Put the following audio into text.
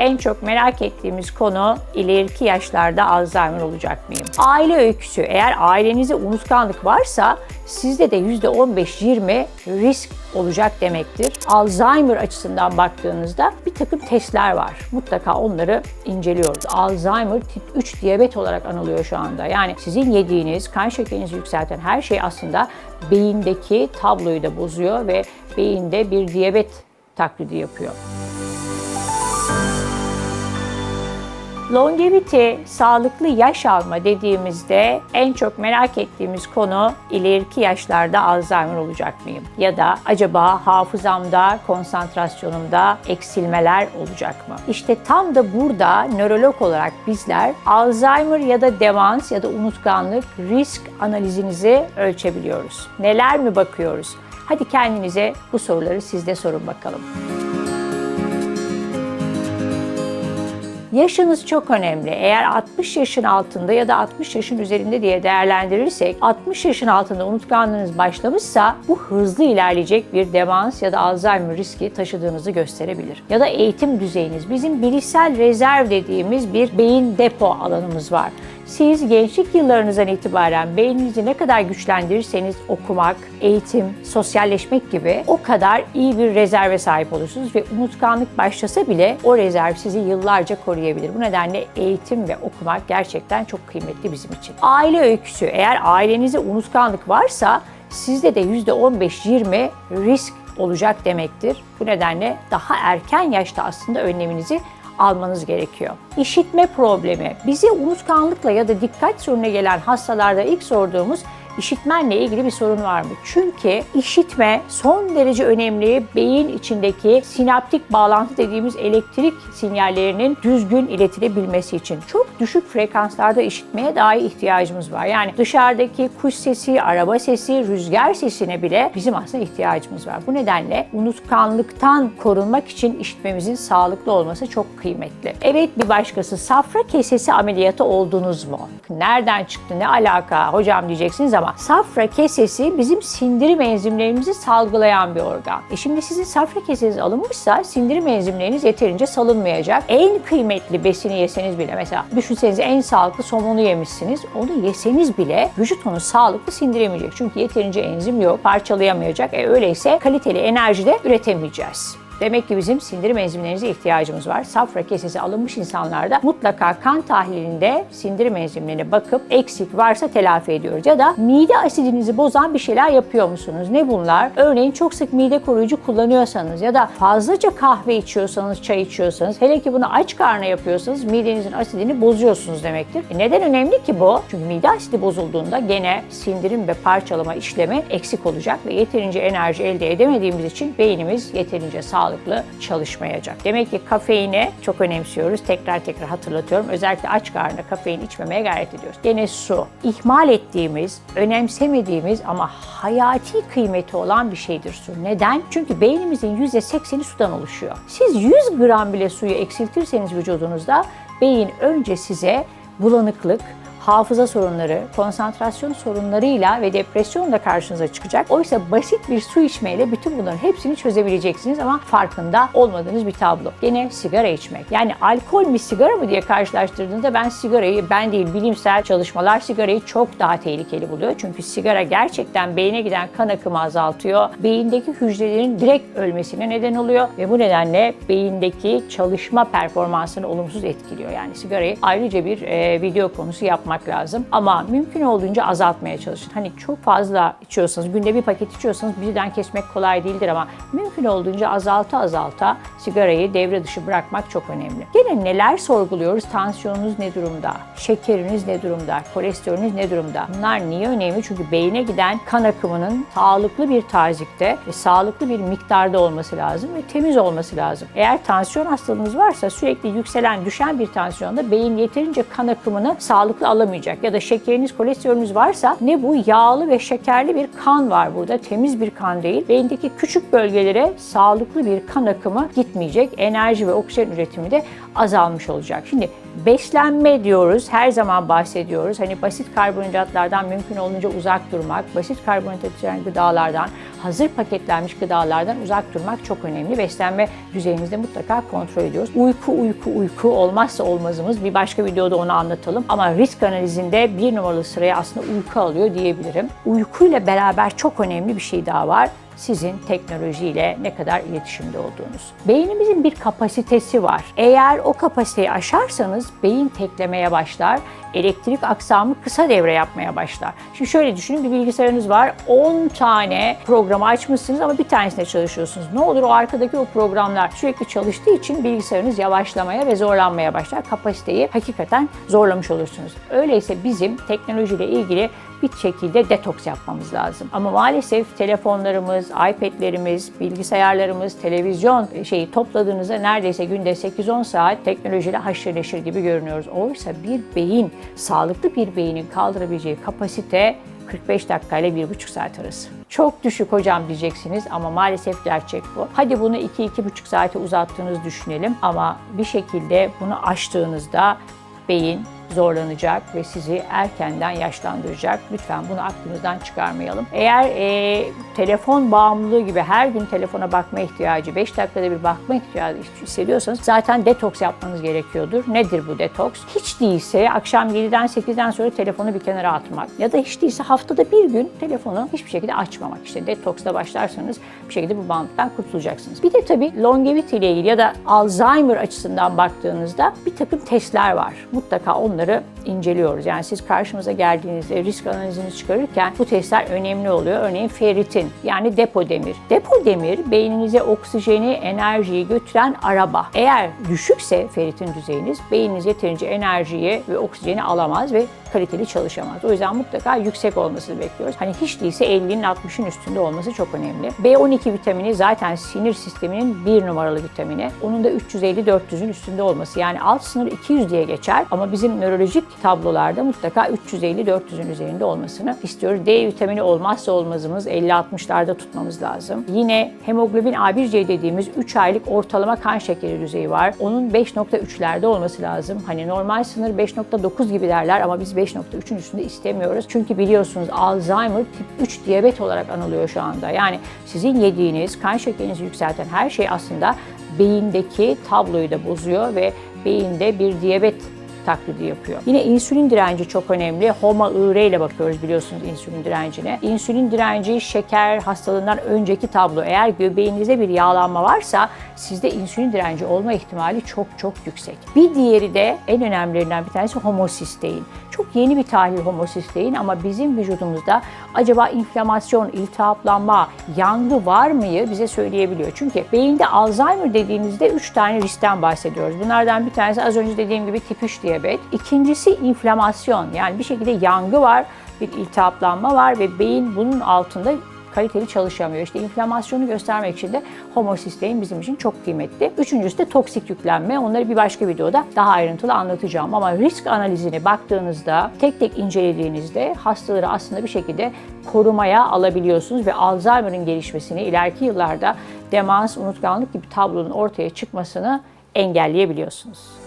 en çok merak ettiğimiz konu ileriki yaşlarda Alzheimer olacak mıyım? Aile öyküsü. Eğer ailenizde unutkanlık varsa sizde de %15-20 risk olacak demektir. Alzheimer açısından baktığınızda bir takım testler var. Mutlaka onları inceliyoruz. Alzheimer tip 3 diyabet olarak anılıyor şu anda. Yani sizin yediğiniz, kan şekerinizi yükselten her şey aslında beyindeki tabloyu da bozuyor ve beyinde bir diyabet taklidi yapıyor. Longevity, sağlıklı yaş alma dediğimizde en çok merak ettiğimiz konu ileriki yaşlarda Alzheimer olacak mıyım? Ya da acaba hafızamda, konsantrasyonumda eksilmeler olacak mı? İşte tam da burada nörolog olarak bizler Alzheimer ya da demans ya da unutkanlık risk analizinizi ölçebiliyoruz. Neler mi bakıyoruz? Hadi kendinize bu soruları siz de sorun bakalım. Yaşınız çok önemli. Eğer 60 yaşın altında ya da 60 yaşın üzerinde diye değerlendirirsek 60 yaşın altında unutkanlığınız başlamışsa bu hızlı ilerleyecek bir demans ya da Alzheimer riski taşıdığınızı gösterebilir. Ya da eğitim düzeyiniz. Bizim bilişsel rezerv dediğimiz bir beyin depo alanımız var. Siz gençlik yıllarınızdan itibaren beyninizi ne kadar güçlendirirseniz okumak, eğitim, sosyalleşmek gibi o kadar iyi bir rezerve sahip olursunuz ve unutkanlık başlasa bile o rezerv sizi yıllarca koruyabilir. Bu nedenle eğitim ve okumak gerçekten çok kıymetli bizim için. Aile öyküsü eğer ailenizde unutkanlık varsa sizde de %15-20 risk olacak demektir. Bu nedenle daha erken yaşta aslında önleminizi almanız gerekiyor. İşitme problemi. Bizi unutkanlıkla ya da dikkat sorununa gelen hastalarda ilk sorduğumuz işitmenle ilgili bir sorun var mı? Çünkü işitme son derece önemli beyin içindeki sinaptik bağlantı dediğimiz elektrik sinyallerinin düzgün iletilebilmesi için. Çok düşük frekanslarda işitmeye dahi ihtiyacımız var. Yani dışarıdaki kuş sesi, araba sesi, rüzgar sesine bile bizim aslında ihtiyacımız var. Bu nedenle unutkanlıktan korunmak için işitmemizin sağlıklı olması çok kıymetli. Evet bir başkası safra kesesi ameliyatı oldunuz mu? Nereden çıktı, ne alaka hocam diyeceksiniz ama safra kesesi bizim sindirim enzimlerimizi salgılayan bir organ. E şimdi sizin safra keseniz alınmışsa sindirim enzimleriniz yeterince salınmayacak. En kıymetli besini yeseniz bile mesela düşünseniz en sağlıklı somonu yemişsiniz. Onu yeseniz bile vücut onu sağlıklı sindiremeyecek. Çünkü yeterince enzim yok, parçalayamayacak. E öyleyse kaliteli enerji de üretemeyeceğiz. Demek ki bizim sindirim enzimlerinize ihtiyacımız var. Safra kesesi alınmış insanlarda mutlaka kan tahlilinde sindirim enzimlerine bakıp eksik varsa telafi ediyoruz. Ya da mide asidinizi bozan bir şeyler yapıyor musunuz? Ne bunlar? Örneğin çok sık mide koruyucu kullanıyorsanız ya da fazlaca kahve içiyorsanız, çay içiyorsanız, hele ki bunu aç karnına yapıyorsanız midenizin asidini bozuyorsunuz demektir. E neden önemli ki bu? Çünkü mide asidi bozulduğunda gene sindirim ve parçalama işlemi eksik olacak ve yeterince enerji elde edemediğimiz için beynimiz yeterince sağlıklı sağlıklı çalışmayacak. Demek ki kafeini çok önemsiyoruz. Tekrar tekrar hatırlatıyorum. Özellikle aç karnına kafein içmemeye gayret ediyoruz. Gene su. İhmal ettiğimiz, önemsemediğimiz ama hayati kıymeti olan bir şeydir su. Neden? Çünkü beynimizin %80'i sudan oluşuyor. Siz 100 gram bile suyu eksiltirseniz vücudunuzda beyin önce size bulanıklık, hafıza sorunları, konsantrasyon sorunlarıyla ve depresyonla karşınıza çıkacak. Oysa basit bir su içmeyle bütün bunların hepsini çözebileceksiniz ama farkında olmadığınız bir tablo. Yine sigara içmek. Yani alkol mi sigara mı diye karşılaştırdığında ben sigarayı, ben değil bilimsel çalışmalar sigarayı çok daha tehlikeli buluyor. Çünkü sigara gerçekten beyne giden kan akımı azaltıyor. Beyindeki hücrelerin direkt ölmesine neden oluyor ve bu nedenle beyindeki çalışma performansını olumsuz etkiliyor. Yani sigarayı ayrıca bir e, video konusu yapmak yapmak lazım. Ama mümkün olduğunca azaltmaya çalışın. Hani çok fazla içiyorsanız, günde bir paket içiyorsanız birden kesmek kolay değildir ama mümkün olduğunca azalta azalta sigarayı devre dışı bırakmak çok önemli. Gene neler sorguluyoruz? Tansiyonunuz ne durumda? Şekeriniz ne durumda? Kolesterolünüz ne durumda? Bunlar niye önemli? Çünkü beyine giden kan akımının sağlıklı bir tazikte ve sağlıklı bir miktarda olması lazım ve temiz olması lazım. Eğer tansiyon hastalığınız varsa sürekli yükselen, düşen bir tansiyonda beyin yeterince kan akımını sağlıklı alamayacak. Ya da şekeriniz, kolesterolünüz varsa ne bu yağlı ve şekerli bir kan var burada. Temiz bir kan değil. Beyindeki küçük bölgelere sağlıklı bir kan akımı gitmeyecek. Enerji ve oksijen üretimi de azalmış olacak. Şimdi beslenme diyoruz. Her zaman bahsediyoruz. Hani basit karbonhidratlardan mümkün olduğunca uzak durmak, basit karbonhidrat içeren gıdalardan, hazır paketlenmiş gıdalardan uzak durmak çok önemli. Beslenme düzeyimizde mutlaka kontrol ediyoruz. Uyku, uyku, uyku olmazsa olmazımız. Bir başka videoda onu anlatalım. Ama risk analizinde bir numaralı sıraya aslında uyku alıyor diyebilirim. Uykuyla beraber çok önemli bir şey daha var sizin teknolojiyle ne kadar iletişimde olduğunuz. Beynimizin bir kapasitesi var. Eğer o kapasiteyi aşarsanız beyin teklemeye başlar, elektrik aksamı kısa devre yapmaya başlar. Şimdi şöyle düşünün bir bilgisayarınız var, 10 tane programı açmışsınız ama bir tanesinde çalışıyorsunuz. Ne olur o arkadaki o programlar sürekli çalıştığı için bilgisayarınız yavaşlamaya ve zorlanmaya başlar. Kapasiteyi hakikaten zorlamış olursunuz. Öyleyse bizim teknolojiyle ilgili bir şekilde detoks yapmamız lazım. Ama maalesef telefonlarımız, iPad'lerimiz, bilgisayarlarımız, televizyon şeyi topladığınızda neredeyse günde 8-10 saat teknolojiyle haşır neşir gibi görünüyoruz. Oysa bir beyin, sağlıklı bir beynin kaldırabileceği kapasite 45 dakika ile 1,5 saat arası. Çok düşük hocam diyeceksiniz ama maalesef gerçek bu. Hadi bunu 2-2,5 saate uzattığınızı düşünelim ama bir şekilde bunu aştığınızda beyin zorlanacak ve sizi erkenden yaşlandıracak. Lütfen bunu aklımızdan çıkarmayalım. Eğer e, telefon bağımlılığı gibi her gün telefona bakma ihtiyacı, 5 dakikada bir bakma ihtiyacı hissediyorsanız zaten detoks yapmanız gerekiyordur. Nedir bu detoks? Hiç değilse akşam 7'den 8'den sonra telefonu bir kenara atmak ya da hiç değilse haftada bir gün telefonu hiçbir şekilde açmamak. İşte detoksla başlarsanız bir şekilde bu bağımlılıktan kurtulacaksınız. Bir de tabii longevity ile ilgili ya da Alzheimer açısından baktığınızda bir takım testler var. Mutlaka onları onları inceliyoruz. Yani siz karşımıza geldiğinizde risk analizini çıkarırken bu testler önemli oluyor. Örneğin ferritin yani depo demir. Depo demir beyninize oksijeni, enerjiyi götüren araba. Eğer düşükse ferritin düzeyiniz beyniniz yeterince enerjiyi ve oksijeni alamaz ve kaliteli çalışamaz. O yüzden mutlaka yüksek olmasını bekliyoruz. Hani hiç değilse 50'nin 60'ın üstünde olması çok önemli. B12 vitamini zaten sinir sisteminin bir numaralı vitamini. Onun da 350-400'ün üstünde olması. Yani alt sınır 200 diye geçer ama bizim nörolojik tablolarda mutlaka 350-400'ün üzerinde olmasını istiyoruz. D vitamini olmazsa olmazımız 50-60'larda tutmamız lazım. Yine hemoglobin A1C dediğimiz 3 aylık ortalama kan şekeri düzeyi var. Onun 5.3'lerde olması lazım. Hani normal sınır 5.9 gibi derler ama biz 5.3'ün üstünde istemiyoruz. Çünkü biliyorsunuz Alzheimer tip 3 diyabet olarak anılıyor şu anda. Yani sizin yediğiniz, kan şekerinizi yükselten her şey aslında beyindeki tabloyu da bozuyor ve beyinde bir diyabet taklidi yapıyor. Yine insülin direnci çok önemli. HOMA-IR ile bakıyoruz biliyorsunuz insülin direncine. İnsülin direnci şeker hastalığından önceki tablo. Eğer göbeğinizde bir yağlanma varsa sizde insülin direnci olma ihtimali çok çok yüksek. Bir diğeri de en önemlilerinden bir tanesi homosistein. Çok yeni bir tahlil homosistein ama bizim vücudumuzda acaba inflamasyon, iltihaplanma, yangı var mıyı bize söyleyebiliyor. Çünkü beyinde Alzheimer dediğimizde 3 tane riskten bahsediyoruz. Bunlardan bir tanesi az önce dediğim gibi tip 3 diyabet. İkincisi inflamasyon yani bir şekilde yangı var, bir iltihaplanma var ve beyin bunun altında kaliteli çalışamıyor. İşte inflamasyonu göstermek için de homosistein bizim için çok kıymetli. Üçüncüsü de toksik yüklenme. Onları bir başka videoda daha ayrıntılı anlatacağım. Ama risk analizine baktığınızda, tek tek incelediğinizde hastaları aslında bir şekilde korumaya alabiliyorsunuz ve Alzheimer'ın gelişmesini ileriki yıllarda demans, unutkanlık gibi tablonun ortaya çıkmasını engelleyebiliyorsunuz.